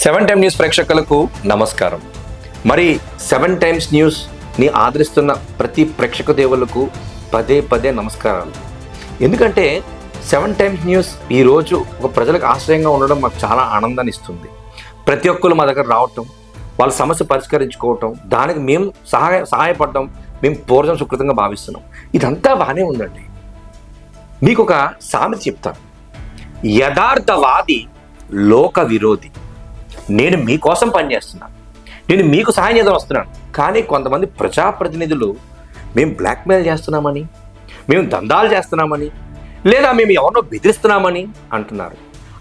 Seven time news ప్రేక్షకులకు నమస్కారం. మరి సెవెన్ టైమ్స్ న్యూస్ని ఆదరిస్తున్న ప్రతి ప్రేక్షక దేవులకు పదే పదే నమస్కారాలు. ఎందుకంటే సెవెన్ టైమ్స్ న్యూస్ ఈరోజు ఒక ప్రజలకు ఆశ్రయంగా ఉండడం మాకు చాలా ఆనందాన్ని ఇస్తుంది. ప్రతి ఒక్కరు మా దగ్గర రావటం వాళ్ళ సమస్య పరిష్కరించుకోవటం దానికి మేము సహాయ సహాయపడడం మేము పూర్వం సుకృతంగా భావిస్తున్నాం. ఇదంతా బాగానే ఉందండి. మీకు ఒక సామెత చెప్తాను. యథార్థవాది లోక విరోధి. నేను మీకోసం పనిచేస్తున్నాను. నేను మీకు సహాయం చేద్దాం వస్తున్నాను. కానీ కొంతమంది ప్రజాప్రతినిధులు మేము బ్లాక్మెయిల్ చేస్తున్నామని మేము దందాలు చేస్తున్నామని లేదా మేము ఎవరినో బెదిరిస్తున్నామని అంటున్నారు.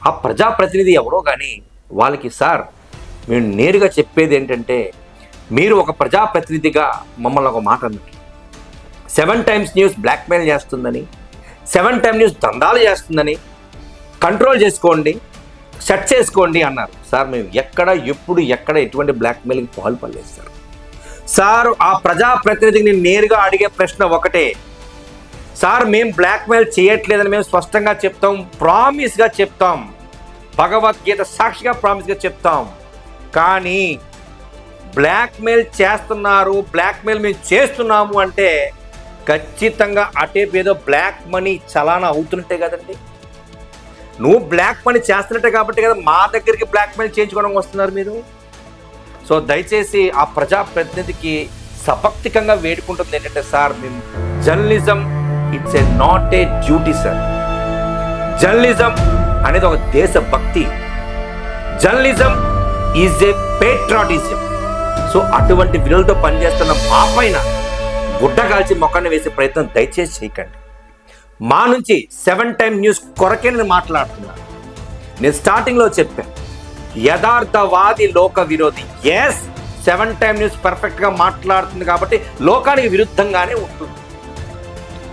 ఆ ప్రజాప్రతినిధి ఎవరో కానీ వాళ్ళకి సార్ మేము నేరుగా చెప్పేది ఏంటంటే మీరు ఒక ప్రజాప్రతినిధిగా మమ్మల్ని ఒక మాట అన్నారు. సెవెన్ టైమ్స్ న్యూస్ బ్లాక్మెయిల్ చేస్తుందని సెవెన్ టైమ్ న్యూస్ దందాలు చేస్తుందని కంట్రోల్ చేసుకోండి. సెట్ చేసుకోండి అన్నారు. సార్ మేము ఎక్కడ ఎప్పుడు ఎక్కడ ఎటువంటి బ్లాక్మెయిల్కి పాల్పడలేదు సార్. సార్ ఆ ప్రజాప్రతినిధికి నేను నేరుగా అడిగే ప్రశ్న ఒకటే. సార్ మేము బ్లాక్మెయిల్ చేయట్లేదని మేము స్పష్టంగా చెప్తాం ప్రామిస్గా చెప్తాం భగవద్గీత సాక్షిగా ప్రామిస్గా చెప్తాం. కానీ బ్లాక్మెయిల్ చేస్తున్నారు బ్లాక్మెయిల్ మేము చేస్తున్నాము అంటే ఖచ్చితంగా అటేపు ఏదో బ్లాక్ మనీ చలానా అవుతుంటే కదండి. నువ్వు బ్లాక్ మనీ చేస్తున్నట్టే కాబట్టి కదా మా దగ్గరికి బ్లాక్ బ్లాక్మెయిల్ చేయించుకోవడం వస్తున్నారు మీరు? సో దయచేసి ఆ ప్రజాప్రతినిధికి సభక్తికంగా వేడుకుంటుంది ఏంటంటే సార్ మేము journalism it's a not a duty sir journalism అనేది ఒక దేశభక్తి journalism is a patriotism so అటువంటి విలువలతో పనిచేస్తున్న మా పైన గుడ్డ కాల్చి మొక్కని వేసే ప్రయత్నం దయచేసి చేయకండి. మా నుంచి సెవెన్ టైమ్ న్యూస్ కొరకే నేను మాట్లాడుతున్నాను నేను స్టార్టింగ్లో చెప్పాను యథార్థవాది లోక విరోధి. ఎస్ సెవెన్ టైమ్ న్యూస్ పర్ఫెక్ట్గా మాట్లాడుతుంది కాబట్టి లోకానికి విరుద్ధంగానే ఉంటుంది.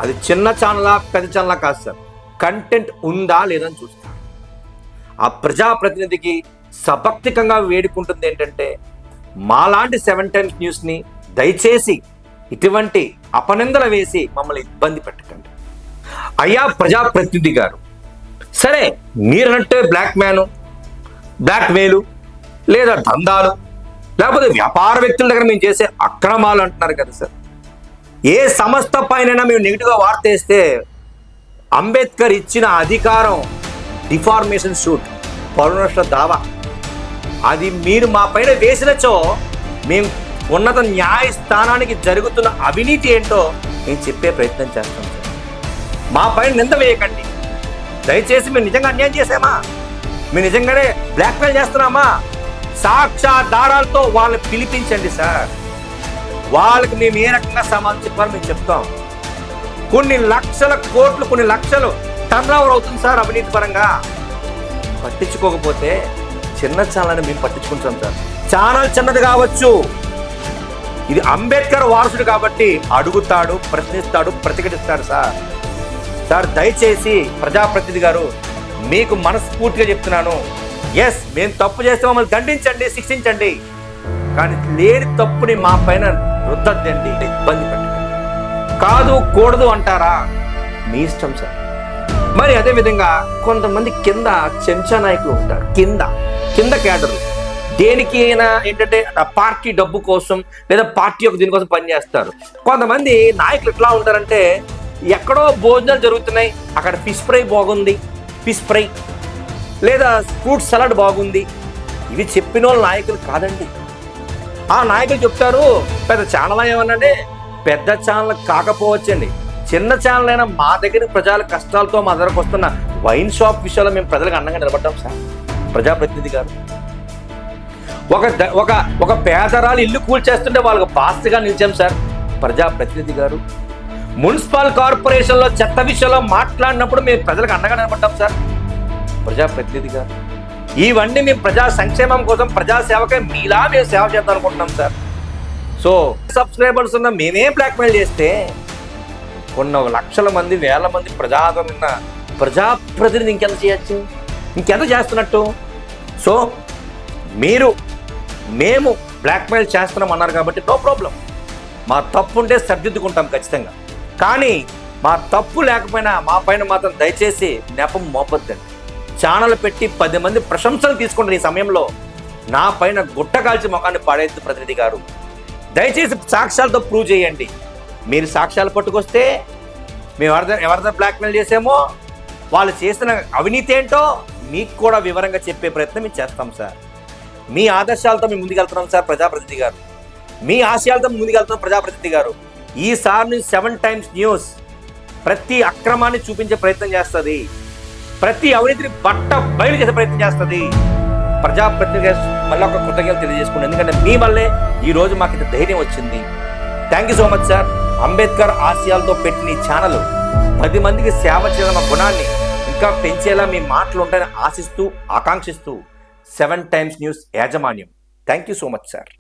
అది చిన్న ఛానలా పెద్ద ఛానలా కాదు సార్. కంటెంట్ ఉందా లేదని చూస్తాను ఆ ప్రజాప్రతినిధికి సభక్తికంగా వేడుకుంటుంది ఏంటంటే మాలాంటి సెవెన్ టైమ్స్ న్యూస్ని దయచేసి ఇటువంటి అపనిందలు వేసి మమ్మల్ని ఇబ్బంది పెట్టకండి. అయ్యా ప్రజాప్రతినిధి గారు. సరే మీరంటే బ్లాక్ మ్యాను బ్లాక్ మెయిలు లేదా దందాలు లేకపోతే వ్యాపార వ్యక్తుల దగ్గర మేము చేసే అక్రమాలు అంటున్నారు కదా సార్. ఏ సంస్థ పైన మేము నెగిటివ్గా వార్త వేస్తే అంబేద్కర్ ఇచ్చిన అధికారం డిఫార్మేషన్ షూట్ పౌరునష్ట దావా. అది మీరు మా పైన వేసినచో మేము ఉన్నత న్యాయస్థానానికి జరుగుతున్న అవినీతి ఏంటో నేను చెప్పే ప్రయత్నం చేస్తాం సార్. మా పైన నింద వేయకండి. దయచేసి మేము నిజంగా అన్యాయం చేసామా మేము నిజంగానే బ్లాక్మెయిల్ చేస్తున్నామా? సాక్ష్యాధారాలతో వాళ్ళని పిలిపించండి సార్. వాళ్ళకి మేము ఏ రకంగా సమాధానం చెప్పాలో మేము చెప్తాం. కొన్ని లక్షల కోట్లు కొన్ని లక్షలు టర్న్ అవుతుంది సార్ అవినీతి పరంగా. పట్టించుకోకపోతే చిన్న ఛానల్ని మేము పట్టించుకుంటాం సార్. ఛానల్ చిన్నది కావచ్చు. ఇది అంబేద్కర్ వారసుడు కాబట్టి అడుగుతాడు ప్రశ్నిస్తాడు ప్రతిఘటిస్తాడు సార్. సార్ దయచేసి ప్రజాప్రతినిధి గారు మీకు మనస్ఫూర్తిగా చెప్తున్నాను. ఎస్ మేము తప్పు చేస్తే మమ్మల్ని దండించండి శిక్షించండి. కానీ లేని తప్పుని మా పైన రుద్దద్దండి ఇబ్బంది పెట్టండి కాదు కూడదు అంటారా? మీ ఇష్టం సార్. మరి అదే విధంగా కొంతమంది కింద చెంచా నాయకులు ఉంటారు. కింద కింద క్యాడర్లు. దేనికి అయినా ఏంటంటే పార్టీ డబ్బు కోసం లేదా పార్టీ యొక్క దీనికోసం పనిచేస్తారు. కొంతమంది నాయకులు ఎట్లా ఉంటారంటే ఎక్కడో భోజనాలు జరుగుతున్నాయి. అక్కడ ఫిష్ ఫ్రై బాగుంది. ఫిష్ ఫ్రై లేదా ఫ్రూట్ సలాడ్ బాగుంది. ఇవి చెప్పిన వాళ్ళ నాయకులు కాదండి. ఆ నాయకులు చెప్తారు పెద్ద ఛానల్ ఏమన్నాండి పెద్ద ఛానల్ కాకపోవచ్చండి. చిన్న ఛానల్ అయినా మా దగ్గర ప్రజల కష్టాలతో మా దగ్గరకు వస్తున్న వైన్ షాప్ విషయంలో మేము ప్రజలకు అండంగా నిలబడ్డాం సార్. ప్రజాప్రతినిధి గారు. ఒక ద- ఒక ఒక పేదరాలు ఇల్లు కూల్చేస్తుంటే వాళ్ళకు బాస్తిగా నిలిచాం సార్. ప్రజాప్రతినిధి గారు. మున్సిపల్ కార్పొరేషన్లో చెత్త విషయంలో మాట్లాడినప్పుడు మేము ప్రజలకు అండగా నిలబడ్డాం సార్. ప్రజాప్రతినిధి గారు ఇవన్నీ మేము ప్రజా సంక్షేమం కోసం ప్రజా సేవకై మీలా మేము సేవ చేద్దాం అనుకుంటున్నాం సార్. సో సబ్స్క్రైబర్స్ ఉన్న మేమే బ్లాక్మెయిల్ చేస్తే కొన్ని లక్షల మంది వేల మంది ప్రజాదరణ ఉన్న ప్రజాప్రతినిధి ఇంకెంత చేయొచ్చు? ఇంకెంత చేస్తున్నట్టు? సో మీరు మేము బ్లాక్మెయిల్ చేస్తున్నాం అన్నారు కాబట్టి నో ప్రాబ్లం. మా తప్పు ఉంటే ఖచ్చితంగా. కానీ మా తప్పు లేకపోయినా మా పైన మాత్రం దయచేసి నెపం మోపొద్దండి. ఛానల్ పెట్టి పది మంది ప్రశంసలు తీసుకుంటున్న ఈ సమయంలో నా పైన గుట్ట కాల్చి ముఖాన్ని పాడేది ప్రతినిధి గారు. దయచేసి సాక్ష్యాలతో ప్రూవ్ చేయండి. మీరు సాక్ష్యాలు పట్టుకొస్తే మేము ఎవరిద ఎవరిదో బ్లాక్మెయిల్ చేసామో వాళ్ళు చేసిన అవినీతి ఏంటో మీకు కూడా వివరంగా చెప్పే ప్రయత్నం మేము చేస్తాం సార్. మీ ఆదర్శాలతో మేము ముందుకెళ్తున్నాం సార్ ప్రజాప్రతినిధి గారు. మీ ఆశయాలతో ముందుకెళ్తున్నాం ప్రజాప్రతినిధి గారు. ఈసారి నుంచి సెవెన్ టైమ్స్ న్యూస్ ప్రతి అక్రమాన్ని చూపించే ప్రయత్నం చేస్తుంది. ప్రతి అవినీతిని బట్ట బయలు చేసే ప్రయత్నం చేస్తుంది. ప్రజాప్రతినిధిగా మళ్ళీ ఒక కృతజ్ఞత తెలియజేసుకున్నాను ఎందుకంటే మీ వల్లే ఈ రోజు మాకు ఇంత ధైర్యం వచ్చింది. Thank you so much sir Ambedkar ఆశయాలతో పెట్టిన ఈ ఛానల్ పది మందికి సేవ చేయడం గుణాన్ని ఇంకా పెంచేలా మీ మాటలు ఉంటాయని ఆశిస్తూ ఆకాంక్షిస్తూ సెవెన్ టైమ్స్ న్యూస్ యాజమాన్యం. Thank you so much sir